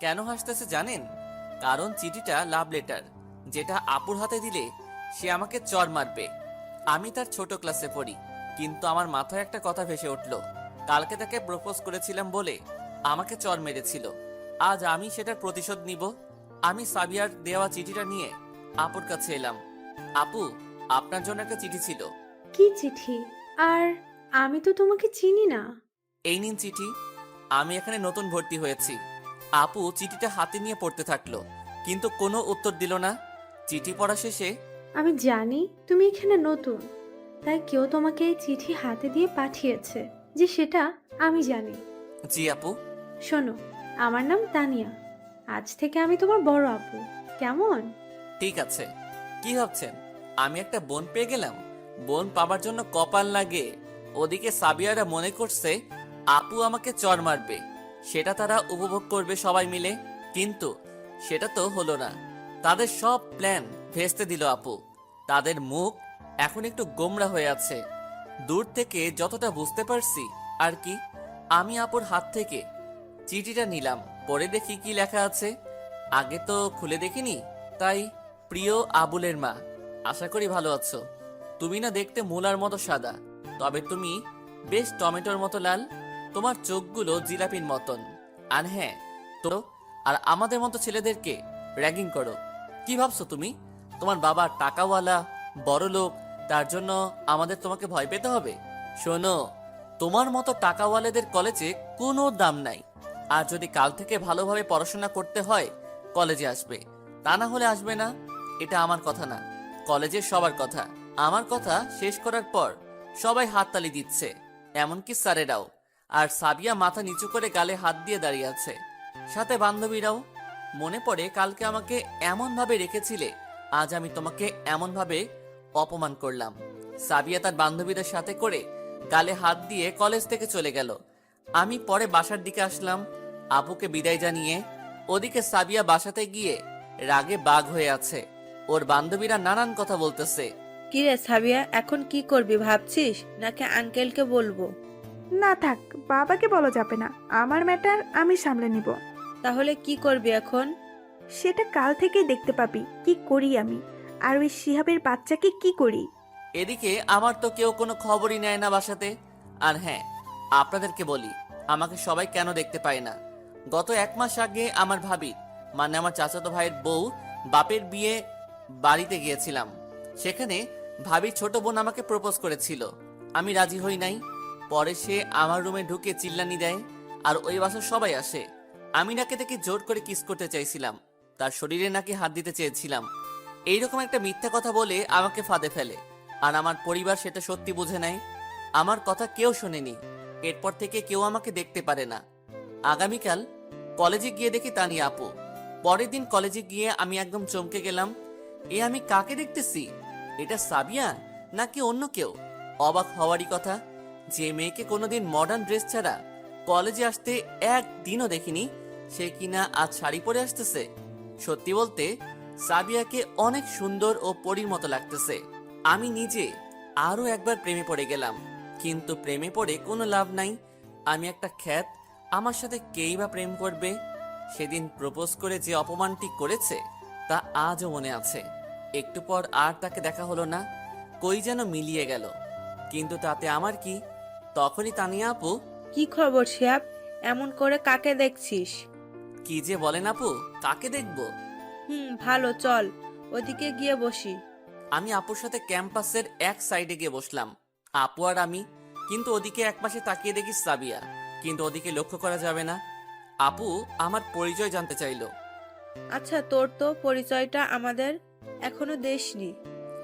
কেন হাসতেছে জানেন? কারণ চিঠিটা লাভ লেটার যেটা আপুর হাতে দিলে সে আমাকে চর মারবে। আমি তার ছোট ক্লাসে পড়ি কিন্তু আমার মাথায় একটা কথা ভেসে উঠল। কালকে তাকে প্রপোজ করেছিলাম বলে আমাকে চর মেরেছিল। আজ আমি সেটার প্রতিশোধ নিব। আমি সাবিয়ার দেওয়া চিঠিটা নিয়ে আপুর কাছে এলাম। আপু আপনার জন্য একটা চিঠি ছিল। কি চিঠি? আর আমি তো তোমাকে চিনি না। এই নিন চিঠি। আমি এখানে নতুন ভর্তি হয়েছি। আপু চিঠিটা হাতে নিয়ে পড়তে থাকল কিন্তু কোনো উত্তর দিল না। চিঠি পড়া শেষে আমি জানি তুমি এখানে নতুন তাই কেউ তোমাকে এই চিঠি হাতে দিয়ে পাঠিয়েছে যে সেটা আমি জানি। জি আপু। শোনো আমার নাম তানিয়া আজ থেকে আমি তোমার বড় আপু কেমন? ঠিক আছে কি ভাবছেন? আমি একটা বোন পেয়ে গেলাম বোন পাবার জন্য কপাল লাগে ওদিকে সাবিয়ারা মনে করছে আপু আমাকে চর মারবে। সেটা তারা উপভোগ করবে সবাই মিলে। কিন্তু সেটা তো হলো না। তাদের সব প্ল্যান ভেস্তে দিল আপু। তাদের মুখ এখন একটু গোমরা হয়ে আছে। দূর থেকে যতটা বুঝতে পারছি, আর কি, আমি আপুর হাত থেকে চিঠিটা নিলাম। পরে দেখি কি লেখা আছে। আগে তো খুলে দেখিনি, তাই প্রিয় আবুলের মা, আশা করি ভালো আছো। তুমি না দেখতে মূলার মতো সাদা, তবে তুমি বেশ টমেটোর মতো লাল। তোমার চোখগুলো জিলাপির মতন। আর হ্যাঁ তো? আর আমাদের মতো ছেলেদেরকে র্যাগিং করো। কি ভাবছ তুমি? তোমার বাবা টাকাওয়ালা, বড় লোক, তার জন্য আমাদের তোমাকে ভয় পেতে হবে? শোনো, তোমার মতো টাকাওয়ালাদের কলেজে কোনো দাম নাই। আর যদি কাল থেকে ভালোভাবে পড়াশোনা করতে হয়, কলেজে আসবে। তা না হলে আসবে না। এটা আমার কথা না। কলেজের সবার কথা। আমার কথা শেষ করার পর সবাই হাততালি দিচ্ছে। এমনকি স্যারেরাও। আর সাবিয়া মাথা নিচু করে গালে হাত দিয়ে দাঁড়িয়ে আছে। সাথে বান্ধবীরাও, মনে পড়ে কালকে আমাকে এমন ভাবে রেখেছিলে, আজ আমি তোমাকে এমন ভাবে অপমান করলাম। সাবিয়া তার বান্ধবীদের সাথে করে গালে হাত দিয়ে কলেজ থেকে চলে গেল। আমি পরে বাসার দিকে আসলাম আপুকে বিদায় জানিয়ে। ওদিকে সাবিয়া বাসাতে গিয়ে রাগে বাঘ হয়ে আছে। ওর বান্ধবীরা নানান কথা বলতেছে। কিরে সাবিয়া, এখন কি করবি ভাবছিস? নাকি আঙ্কেলকে বলব? না থাক বাবাকে বলা যাবে না। আমার ম্যাটার আমি সামলে নিব। তাহলে কি করবি এখন? সেটা কাল থেকেই দেখতে পাবি কি করি আমি? আর ওই শিহাবের বাচ্চাকে কি করি? এদিকে আমার তো কেউ কোনো খবরই নেয় না বাসাতে। আর হ্যাঁ আপনাদেরকে বলি আমাকে সবাই কেন দেখতে পায় না? গত এক মাস আগে আমার ভাবি মানে আমার চাচাতো ভাইয়ের বউ বাপের বিয়ে বাড়িতে গিয়েছিলাম। সেখানে ভাবির ছোট বোন আমাকে প্রপোজ করেছিল। আমি রাজি হই নাই। পরে সে আমার রুমে ঢুকে চিল্লানি দেয় আর ওই বাসার সবাই আসে। আমি নাকি তাকে জোর করে কিস করতে চাইছিলাম। তার শরীরে নাকি হাত দিতে চেয়েছিলাম। এইরকম একটা মিথ্যা কথা বলে আমাকে ফাঁদে ফেলে। আর আমার পরিবার সেটা সত্যি বুঝে নেয় আমার কথা কেউ শোনেনি। এরপর থেকে কেউ আমাকে দেখতে পারে না। আগামীকাল কলেজে গিয়ে দেখি তানিয়া আপু। পরের দিন কলেজে গিয়ে আমি একদম চমকে গেলাম। এ আমি কাকে দেখতেছি? এটা সাবিয়া নাকি অন্য কেউ? অবাক হওয়ারই কথা। যে মেয়েকে কোনোদিন মডার্ন ড্রেস ছাড়া কলেজে আসতে একদিনও দেখিনি, সে কিনা আজ শাড়ি পরে আসতেছে। সত্যি বলতে, সাবিয়াকে অনেক সুন্দর ও পরীর মতো লাগতেছে। আমি নিজে আরও একবার প্রেমে পড়ে গেলাম। কিন্তু প্রেমে পড়ে কোনো লাভ নাই। আমি একটা খ্যাত, আমার সাথে কেই বা প্রেম করবে? সেদিন প্রপোজ করে যে অপমানটি করেছে, তা আজও মনে আছে। একটু পর আর তাকে দেখা হলো না। কই যেন মিলিয়ে গেল। কিন্তু তাতে আমার কি তখনই তানিয়া আপু কি খবর শিয়াব? এমন করে কাকে দেখছিস? কি যে বলেন আপু কাকে দেখব? হুম ভালো চল ওদিকে গিয়ে বসি। আমি আপুর সাথে ক্যাম্পাসের এক সাইডে গিয়ে বসলাম আপু আর আমি কিন্তু ওদিকে এক পাশে তাকিয়ে দেখি সাবিয়া কিন্তু ওদিকে লক্ষ্য করা যাবে না। আপু আমার পরিচয় জানতে চাইলো। আচ্ছা তোর তো পরিচয়টা আমাদের এখনও দেশনি।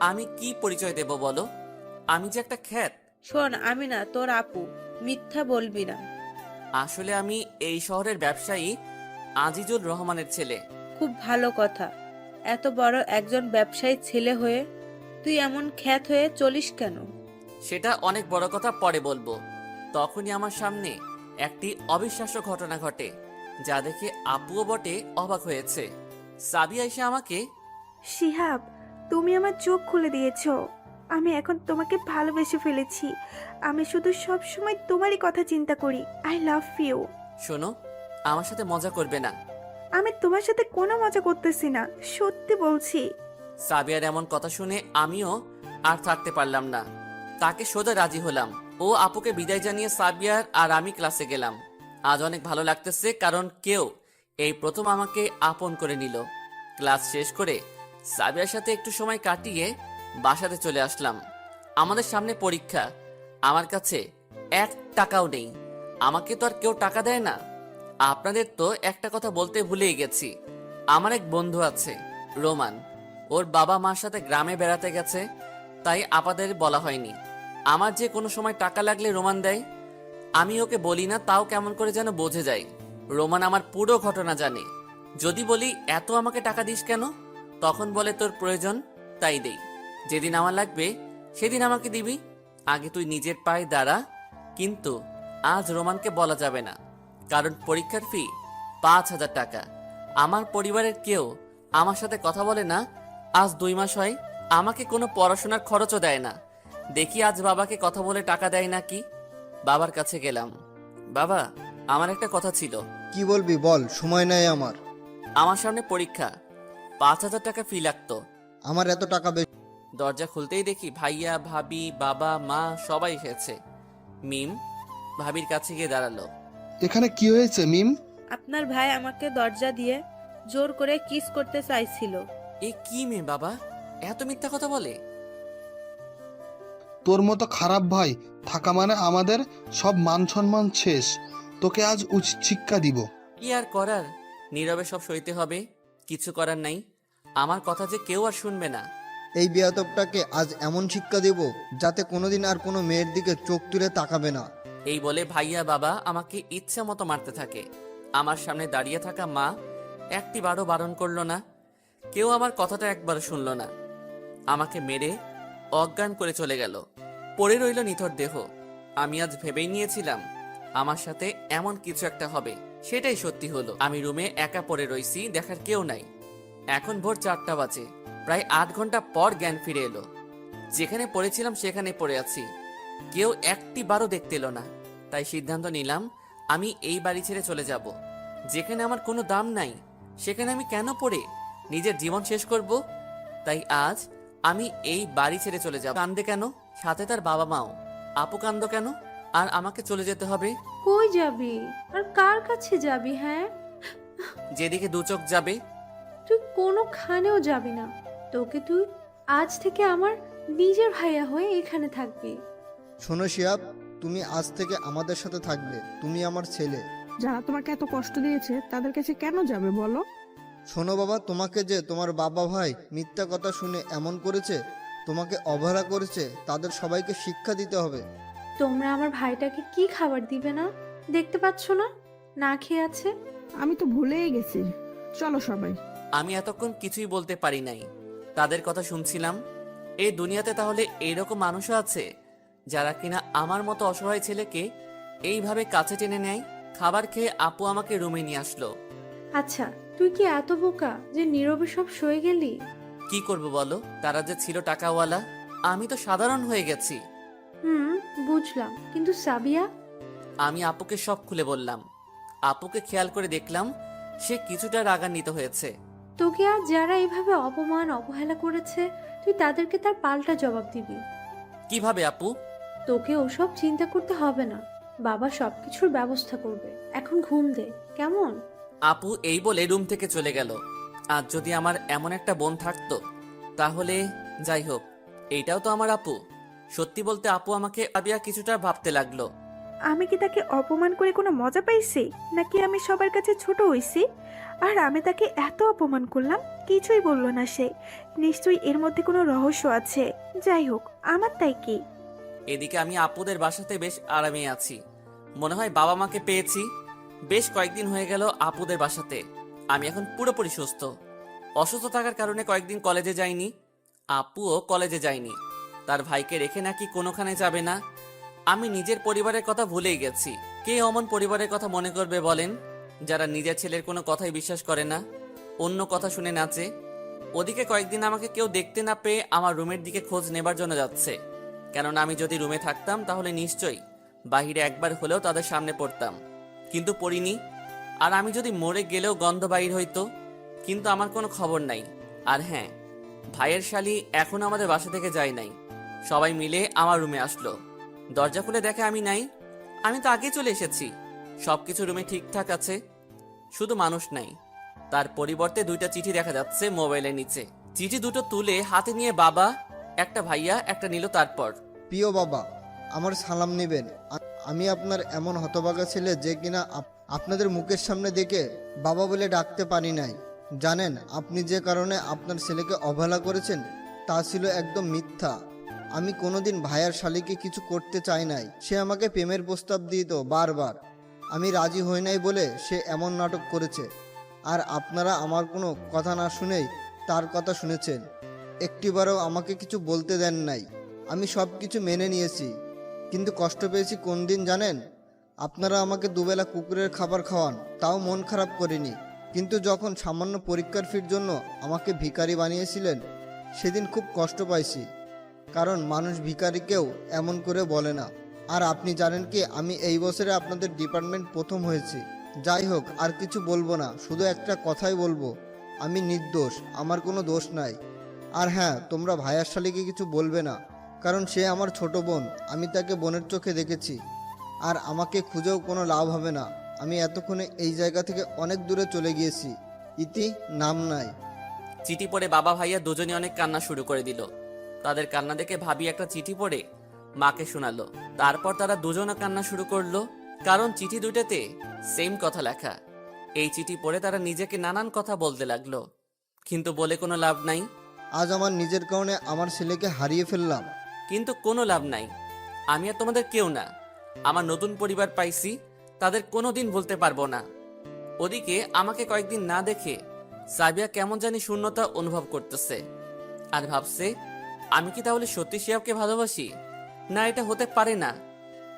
আমি কি পরিচয় দেব বলো? আমি যে একটা খ্যাত শোন আমি না তোর আপু মিথ্যা বলবি না। আসলে আমি এই শহরের ব্যবসায়ী আজিজুল রহমানের ছেলে। খুব ভালো কথা। এত বড় একজন ব্যবসায়ী ছেলে হয়ে তুই এমন খ্যাত হয়ে চলিস কেন? সেটা অনেক বড় কথা পরে বলব। তখনই আমার সামনে একটি অবিশ্বাস্য ঘটনা ঘটে যা দেখে আপুও বটে অবাক হয়েছে। সাবিয়া এসে আমাকে শিহাব তুমি আমার চোখ খুলে দিয়েছ। আমি এখন তোমাকে ভালোবেসে ফেলেছি। আমি শুধু সব সময় তোমারই কথা চিন্তা করি। আই লাভ ইউ শোনো আমার সাথে মজা করবে না। আমি তোমার সাথে কোনো মজা করতেছি না সত্যি বলছি। সাবিয়ার এমন কথা শুনে আমিও আর থাকতে পারলাম না। তাকে সোজা রাজি হলাম। ও আপুকে বিদায় জানিয়ে সাবিয়ার আর আমি ক্লাসে গেলাম। আজ অনেক ভালো লাগতেছে কারণ কেউ এই প্রথম আমাকে আপন করে নিল। ক্লাস শেষ করে সাবিয়ার সাথে একটু সময় কাটিয়ে বাসাতে চলে আসলাম। আমাদের সামনে পরীক্ষা। আমার কাছে এক টাকাও নেই। আমাকে তো আর কেউ টাকা দেয় না। আপনাদের তো একটা কথা বলতে ভুলেই গেছি। আমার এক বন্ধু আছে, রোমান। ওর বাবা মার সাথে গ্রামে বেড়াতে গেছে, তাই আপাদের বলা হয়নি। আমার যে কোনো সময় টাকা লাগলে রোমান দেয়। আমি ওকে বলি না তাও কেমন করে যেন বোঝে যায়। রোমান আমার পুরো ঘটনা জানে। যদি বলি, এত আমাকে টাকা দিস কেন? তখন বলে, তোর প্রয়োজন, তাই দেই। যেদিন আমার লাগবে সেদিন আমাকে দিবি। আগে তুই নিজের পায়ে দাঁড়া কিন্তু আজ রোমানকে বলা যাবে না কারণ পরীক্ষার ফি পাঁচ হাজার টাকা। আমার পরিবারের কেউ আমার সাথে কথা বলে না আজ দুই মাস হয় আমাকে কোনো পড়াশোনার খরচও দেয় না। দেখি আজ বাবাকে কথা বলে টাকা দেয় নাকি বাবার কাছে গেলাম। বাবা আমার একটা কথা ছিল। কি বলবি বল সময় নেই আমার। আমার সামনে পরীক্ষা। পাঁচ হাজার টাকা ফি লাগতো। আমার এত টাকা বেশি দরজা খুলতেই দেখি ভাইয়া ভাবি বাবা মা সবাই এসেছে। মিম ভাবির কাছে গিয়ে দাঁড়াল। এখানে কি হয়েছে মিম? আপনার ভাই আমাকে দরজা দিয়ে জোর করে কিস করতে চাইছিল। এ কি মেয়ে বাবা? এত মিথ্যা কথা বলে। তোর মতো খারাপ ভাই থাকা মানে আমাদের সব মান সম্মান শেষ। তোকে আজ উচিত শিক্ষা দিব। কি আর করার? নীরবে সব সইতে হবে। কিছু করার নাই। আমার কথা যে কেউ আর শুনবে না। এই বিয়াতবটাকে আজ এমন শিক্ষা দেব যাতে কোনোদিন আর কোনো মেয়ের দিকে চোখ তুলে তাকাবে না। এই বলে ভাইয়া বাবা আমাকে ইচ্ছা মতো মারতে থাকে। আমার সামনে দাঁড়িয়ে থাকা মা একটি বারও বারণ করল না। কেউ আমার কথাটা একবার শুনলো না। আমাকে মেরে অজ্ঞান করে চলে গেল। পড়ে রইল নিথর দেহ। আমি আজ ভেবেই নিয়েছিলাম আমার সাথে এমন কিছু একটা হবে, সেটাই সত্যি হলো। আমি রুমে একা পড়ে রইছি, দেখার কেউ নাই। এখন ভোর চারটা বাজে। প্রায় আট ঘণ্টা পর জ্ঞান ফিরে এলো। যেখানে পড়েছিলাম সেখানে পড়ে আছি। কেউ একটি বারও দেখতে এলো না। তাই সিদ্ধান্ত নিলাম আমি এই বাড়ি ছেড়ে চলে যাব। যেখানে আমার কোনো দাম নাই সেখানে আমি কেন পড়ে? নিজের জীবন শেষ করব? তাই আজ আমি এই বাড়ি ছেড়ে চলে যাব। কান্দে কেন? সাথে তার বাবা মাও। আপু কান্দ কেন? আর আমাকে চলে যেতে হবে? কই যাবি? আর কার কাছে যাবি হ্যাঁ? যেদিকে দু চোখ যাবে। তুই কোনোখানেও যাবি না। তোকে তুই আজ থেকে আমার নিজের ভাইয়া হয়ে এখানে থাকবি। শোনো শিয়াব তুমি আজ থেকে আমাদের সাথে থাকবে তুমি আমার ছেলে। যারা তোমাকে এত কষ্ট দিয়েছে তাদের কাছে কেন যাবে বলো? শোনো বাবা তোমাকে যে তোমার বাবা ভাই মিথ্যা কথা শুনে এমন করেছে তোমাকে অবহেলা করেছে তাদের সবাইকে শিক্ষা দিতে হবে। তোমরা আমার ভাইটাকে কি খাবার দিবে না? দেখতে পাচ্ছ না? না খেয়ে আছে? আমি তো ভুলেই গেছি। চলো সবাই। আমি এতক্ষণ কিছুই বলতে পারি নাই। তাদের কথা শুনছিলাম এই দুনিয়াতে তাহলে এইরকম মানুষও আছে যারা কিনা আমার মতো অসহায় ছেলেকে এইভাবে কাছে টেনে নেয়? খাবার খেয়ে আপু আমাকে রুমে নিয়ে আসলো। আচ্ছা তুই কি এত বোকা যে নীরবে সব সয়ে গেলি? কি করব বলো? তারা যে ছিল টাকাওয়ালা আমি তো সাধারণ হয়ে গেছি। হুম বুঝলাম। কিন্তু সাবিয়া? আমি আপুকে সব খুলে বললাম। আপুকে খেয়াল করে দেখলাম সে কিছুটা রাগান্বিত হয়েছে। তোকে আর যারা এইভাবে অপমান অবহেলা করেছে তুই তাদেরকে তার পাল্টা জবাব দিবি। কীভাবে আপু? তোকে ওসব চিন্তা করতে হবে না। বাবা সবকিছুর ব্যবস্থা করবে। এখন ঘুম দে। কেমন? আপু এই বলে রুম থেকে চলে গেল। আর যদি আমার এমন একটা বোন থাকতো তাহলে যাই হোক এইটাও তো আমার আপু। সত্যি বলতে আপু আমাকে আবিয়া কিছুটা ভাবতে লাগল। আমি কি তাকে অপমান করে কোনো মজা পাইছি? নাকি আমি সবার কাছে ছোট হইছি? আর আমি তাকে এত অপমান করলাম, কিছুই বলল না সে। নিশ্চয়ই এর মধ্যে কোনো রহস্য আছে। যাই হোক, আমার তাই কি? এদিকে আমি আপুদের বাসাতে বেশ আরামে আছি। মনে হয় বাবা মাকে পেয়েছি। বেশ কয়েকদিন হয়ে গেল আপুদের বাসাতে। আমি এখন পুরোপুরি সুস্থ। অসুস্থ থাকার কারণে কয়েকদিন কলেজে যাইনি। আপুও কলেজে যায়নি। তার ভাইকে রেখে নাকি কোনোখানে যাবে না? আমি নিজের পরিবারের কথা ভুলেই গেছি। কে অমন পরিবারের কথা মনে করবে বলেন? যারা নিজের ছেলের কোনো কথাই বিশ্বাস করে না, অন্য কথা শুনে নাচে। ওদিকে কয়েকদিন আমাকে কেউ দেখতে না পেয়ে আমার রুমের দিকে খোঁজ নেবার জন্য যাচ্ছে। কেননা আমি যদি রুমে থাকতাম তাহলে নিশ্চয়ই বাহিরে একবার হলেও তাদের সামনে পড়তাম। কিন্তু পড়িনি। আর আমি যদি মরে গেলেও গন্ধ বাইর হইতো, কিন্তু আমার কোনো খবর নাই। আর হ্যাঁ ভাইয়ের শালি এখন আমাদের বাসা থেকে যায় নাই। সবাই মিলে আমার রুমে আসলো। দরজা খুলে দেখে আমি নাই। আমি তো আগে চলে এসেছি। সবকিছু রুমে ঠিকঠাক আছে। শুধু মানুষ নাই। তার পরিবর্তে দুইটা চিঠি দেখা যাচ্ছে মোবাইলের নিচে। চিঠি দুটো তুলে হাতে নিয়ে বাবা, একটা ভাইয়া, একটা নিল তারপর। প্রিয় বাবা, আমার সালাম নেবেন। আমি আপনার এমন হতভাগা ছেলে যে কিনা আপ- আপনাদের মুখের সামনে দেখে বাবা বলে ডাকতে পারি নাই। জানেন, আপনি যে কারণে আপনার ছেলেকে অবহেলা করেছেন, তা ছিল একদম মিথ্যা। আমি কোনোদিন ভাইয়ার শালিকে কিছু করতে চাই নাই। সে আমাকে প্রেমের প্রস্তাব দিত বারবার। আমি রাজি হই নাই বলে সে এমন নাটক করেছে। আর আপনারা আমার কোনো কথা না শুনেই তার কথা শুনেছেন। একটিবারও আমাকে কিছু বলতে দেন নাই। আমি সব কিছু মেনে নিয়েছি। কিন্তু কষ্ট পেয়েছি কোন দিন জানেন? আপনারা আমাকে দুবেলা কুকুরের খাবার খাওয়ান, তাও মন খারাপ করিনি। কিন্তু যখন সামান্য পরীক্ষার ফির জন্য আমাকে ভিখারি বানিয়েছিলেন, সেদিন খুব কষ্ট পাইছি। কারণ মানুষ ভিখারিকেও এমন করে বলে না। আর আপনি জানেন কি, আমি এই বছরে আপনাদের ডিপার্টমেন্ট প্রথম হয়েছি। যাই হোক, আর কিছু বলব না, শুধু একটা কথাই বলব। আমি নির্দোষ, আমার কোনো দোষ নাই। আর হ্যাঁ তোমরা ভাইয়ার শালিকে কিছু বলবে না, কারণ সে আমার ছোট বোন, আমি তাকে বোনের চোখে দেখেছি। আর আমাকে খুঁজেও কোনো লাভ হবে না। আমি এতক্ষণে এই জায়গা থেকে অনেক দূরে চলে গিয়েছি। ইতি, নাম নাই। চিঠি পড়ে বাবা ভাইয়া দুজনে অনেক কান্না শুরু করে দিল। তাদের কান্না দেখে ভাবি একটা চিঠি পড়ে। মাকে শোনালো। তারপর তারা দুজনে কান্না শুরু করল। কারণ চিঠি দুইটাতে সেম কথা লেখা। এই চিঠি পড়ে তারা নিজেকে নানান কথা বলতে লাগল। কিন্তু বলে কোনো লাভ নাই। আজ আমার নিজের কারণে আমার ছেলেকে হারিয়ে ফেললাম। কিন্তু কোনো লাভ নাই। আমি আর তোমাদের কেউ না। আমার নতুন পরিবার পাইছি। তাদের কোনো দিন বলতে পারব না। ওদিকে আমাকে কয়েকদিন না দেখে সাবিয়া কেমন জানি শূন্যতা অনুভব করতেছে। আর ভাবছে আমি কি তাহলে সত্যি শিয়াবকে ভালোবাসি? না, এটা হতে পারে না।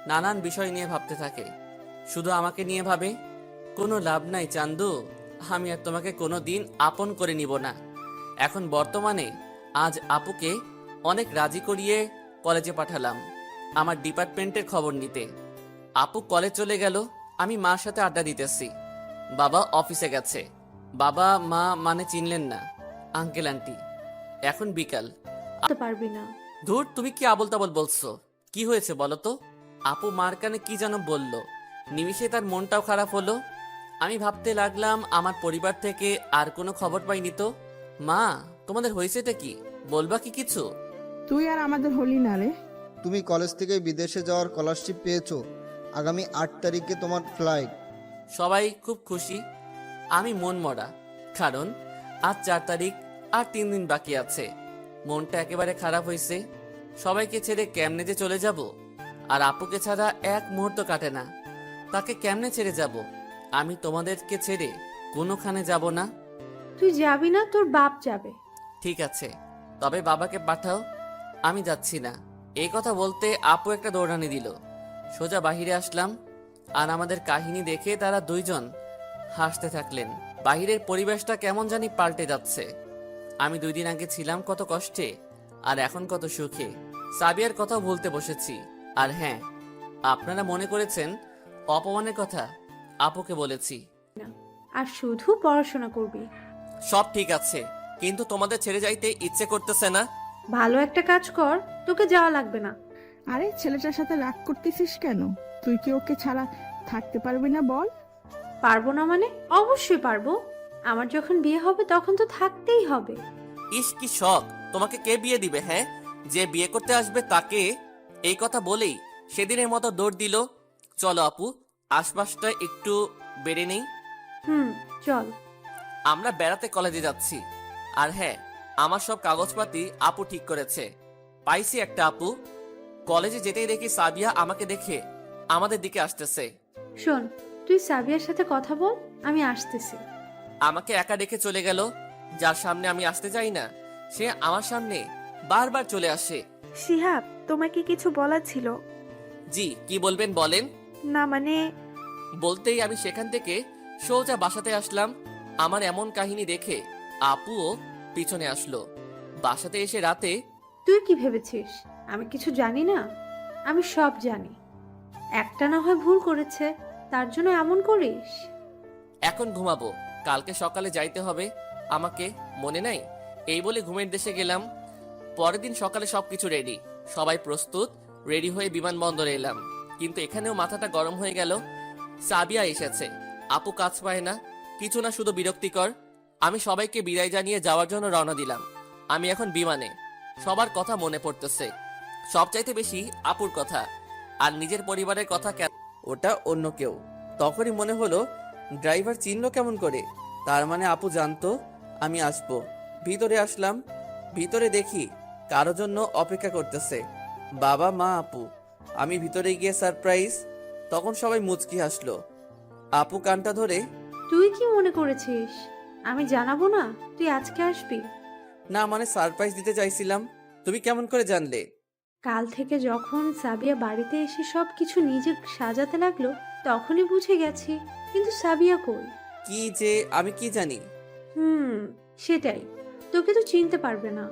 নানান বিষয় নিয়ে ভাবতে থাকে। শুধু আমাকে নিয়ে ভাবে? কোনো লাভ নাই, চান্দু। আমি আর তোমাকে কোনো দিন আপন করে নিব না। এখন বর্তমানে আজ আপুকে অনেক রাজি করিয়ে কলেজে পাঠালাম, আমার ডিপার্টমেন্টের খবর নিতে। আপু কলেজ চলে গেল, আমি মার সাথে আড্ডা দিতেছি। বাবা অফিসে গেছে। বাবা, মা মানে চিনলেন না। আঙ্কেল, আন্টি, এখন বিকাল। করতে পারবি না। ধুর তুমি কি আবল তাবল বলছো? কি হয়েছে বলো তো? আপু মার কানে কি যেন বলল? নিমিষে তার মনটাও খারাপ হলো। আমি ভাবতে লাগলাম আমার পরিবার থেকে আর কোনো খবর পাইনি তো। মা তোমাদের হয়েছেটা কি? বলবা কি কিছু? তুই আর আমাদের হলি না রে। তুমি কলেজ থেকে বিদেশে যাওয়ার স্কলারশিপ পেয়েছ। আগামী আট তারিখে তোমার ফ্লাইট। সবাই খুব খুশি। আমি মন মরা কারণ আজ চার তারিখ আর তিন দিন বাকি আছে। মনটা একেবারে খারাপ হয়েছে সবাইকে ছেড়ে কেমনে যে চলে যাব? আর আপুকে ছাড়া এক মুহূর্ত কাটে না। তাকে কেমনে ছেড়ে যাব? আমি তোমাদেরকে ছেড়ে কোনোখানে যাব না। তুই যাবি না তোর বাপ যাবে। ঠিক আছে। তবে বাবাকে পাঠাও। আমি যাচ্ছি না। এই কথা বলতে আপু একটা দৌড়ানি দিল। সোজা বাহিরে আসলাম। আর আমাদের কাহিনী দেখে তারা দুইজন হাসতে থাকলেন। বাহিরের পরিবেশটা কেমন জানি পাল্টে যাচ্ছে। আমি দুই দিন আগে ছিলাম কত কষ্টে আর এখন কত সুখে। সাবিয়ার কথা বলতে বসেছি। আর হ্যাঁ আপনারা মনে করেছেন অপমানের কথা আপুকে বলেছি। আর শুধু পড়াশোনা করবি। সব ঠিক আছে কিন্তু তোমাদের ছেড়ে যাইতে ইচ্ছে করতেছে না? ভালো একটা কাজ কর তোকে যাওয়া লাগবে না। আরে ছেলেটার সাথে রাগ করতেছিস কেন? তুই কি ওকে ছাড়া থাকতে পারবি না বল? পারব না মানে? অবশ্যই পারব। আমার যখন বিয়ে হবে তখন তো থাকতেই হবে। ইস কি শখ! তোমাকে কে বিয়ে দিবে হ্যাঁ? যে বিয়ে করতে আসবে তাকে এই কথা বলেই সেদিনের মতো দৌড় দিল। চলো আপু আশপাশটা একটু বেড়ে নেই। হুম চল। আমরা বেড়াতে কলেজে যাচ্ছি। আর হ্যাঁ আমার সব কাগজপাতি আপু ঠিক করেছে। পাইছি একটা আপু। কলেজে যেতেই দেখি সাবিয়া আমাকে দেখে আমাদের দিকে আসতেছে। শোন তুই সাবিয়ার সাথে কথা বল আমি আসতেছি। আমাকে একা রেখে চলে গেল। যার সামনে আমি আসতে চাই না সে আমার সামনে বারবার চলে আসে। শিহাব তোমাকে কিছু বলার ছিল? জি কি বলবেন বলেন। না মানে? বলতেই আমি সেখান থেকে সোজা বাসাতে আসলাম। আমার এমন কাহিনী দেখে আপুও পিছনে আসলো। বাসাতে এসে রাতে তুই কি ভেবেছিস? আমি কিছু জানি না? আমি সব জানি। একটা না হয় ভুল করেছে তার জন্য এমন করিস? এখন ঘুমাবো। কালকে সকালে যাইতে হবে। আমাকে মনে নাই? এই বলে ঘুমের দেশে গেলাম। পরের দিন সকালে সবকিছু রেডি সবাই প্রস্তুত রেডি হয়ে বিমানবন্দরে এলাম। কিন্তু এখানেও মাথাটা গরম হয়ে গেল। সাবিয়া এসেছে। আপু কাজ পায় না। কিছু না, শুধু বিরক্তিকর। আমি সবাইকে বিদায় জানিয়ে যাওয়ার জন্য রওনা দিলাম। আমি এখন বিমানে। সবার কথা মনে পড়তেছে। সবচাইতে বেশি আপুর কথা। আর নিজের পরিবারের কথা কেন? ওটা অন্য কেউ। তখনই মনে হলো ড্রাইভার চিনল কেমন করে? তার মানে আপু জানতো আমি আসব। ভিতরে আসলাম। ভিতরে দেখি কারও জন্য অপেক্ষা করতেছে। বাবা মা আপু। আমি ভিতরে গিয়ে সারপ্রাইজ। তখন সবাই মুচকি হাসলো। আপু কানটা ধরে তুই কি মনে করেছিস? আমি জানাব না? তুই আজকে আসবি? না মানে সারপ্রাইজ দিতে চাইছিলাম। তুমি কেমন করে জানলে? কাল থেকে যখন সাবিয়া বাড়িতে এসে সব কিছু নিজে সাজাতে লাগল তখনই বুঝে গেছি। কিন্তু সাবিয়া কই? কি যে আমি কি জানি? হুম সেটাই। তোকে তো চিনতে পারবে না।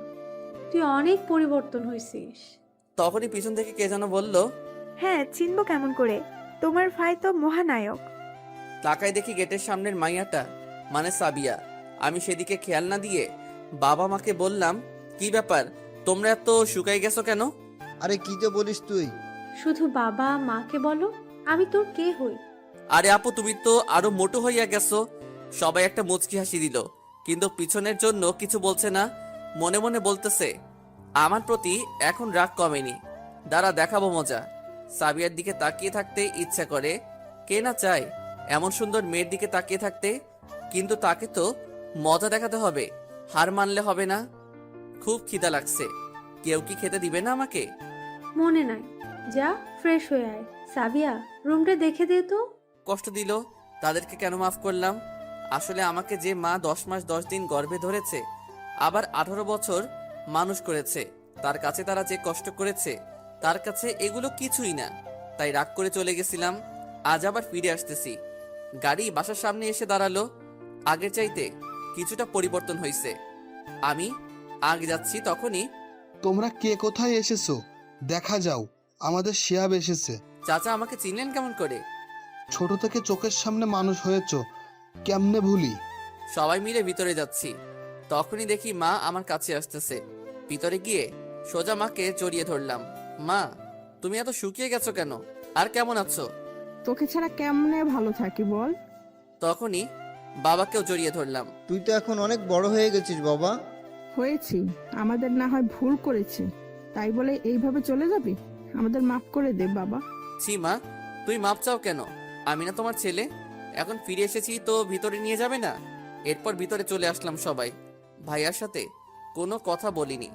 তুই অনেক পরিবর্তন হয়েছিস তখনই পিছন থেকে কে যেন বলল হ্যাঁ চিনবো কেমন করে। তোমার ভাই তো মহানায়ক। তাকায় দেখি গেটের সামনের মাইয়াটা মানে সাবিয়া। আমি সেদিকে খেয়াল না দিয়ে বাবা মাকে বললাম কি ব্যাপার? তোমরা এত শুকাই গেছো কেন? আরে কি যে বলিস তুই? শুধু বাবা মাকে বলো আমি তোর কে হই? আরে আপু, তুমি তো আরও মোটো হইয়া গেছো। সবাই একটা মুচকি হাসি দিল। কিন্তু পিছনের জন্য কিছু বলছে না, মনে মনে বলতেছে, আমার প্রতি এখন রাগ কমেনি। দাঁড়া, দেখাবো মজা। সাবিয়ার দিকে তাকিয়ে থাকতে ইচ্ছা করে, কে না চায় এমন সুন্দর মেয়ের দিকে তাকিয়ে থাকতে? কিন্তু তাকে তো মজা দেখাতে হবে, হার মানলে হবে না। খুব খিদা লাগছে। কেউ কি খেতে দিবে না আমাকে? মনে নাই। যা, ফ্রেশ হয়ে আয়। সাবিয়া, রুমটা দেখে দে তো। কষ্ট দিল তাদেরকে কেন মাফ করলাম? আসলে আমাকে যে মা দশ মাস দশ দিন গর্ভে ধরেছে আবার আঠারো বছর মানুষ করেছে তার কাছে তারা যে কষ্ট করেছে তার কাছে এগুলো কিছুই না। তাই রাগ করে চলে গেছিলাম আজ আবার ফিরে আসতেছি। গাড়ি বাসার সামনে এসে দাঁড়াল আগের চাইতে কিছুটা পরিবর্তন হয়েছে আমি আগে যাচ্ছি তখনই তোমরা কে কোথায় এসেছ? দেখা যাও আমাদের শিয়াব এসেছে। চাচা আমাকে চিনলেন কেমন করে? ছোট থেকে চোখের সামনে মানুষ হয়েছ কেমনে ভুলি? সবাই মিলে ভিতরে যাচ্ছি। তখনই দেখি মা আমার কাছে আসতেছে। ভিতরে গিয়ে সোজা মাকে জড়িয়ে ধরলাম। মা তুমি এত শুকিয়ে গেছো কেন? আর কেমন আছো? তোকে ছাড়া কেমনে ভালো থাকি বল? তখনই বাবাকেও জড়িয়ে ধরলাম। তুই তো এখন অনেক বড় হয়ে গেছিস বাবা। হয়েছি। আমাদের না হয় ভুল করেছি। তাই বলে এইভাবে চলে যাবি? আমাদের মাফ করে দে বাবা। ছি মা তুই মাপ চাও কেন? আমি না তোমার ছেলে। এখন ফিরে এসেছি তো ভিতরে নিয়ে যাবে না? এরপর ভিতরে চলে আসলাম সবাই। ভাইয়ার সাথে কোনো কথা বলিনি।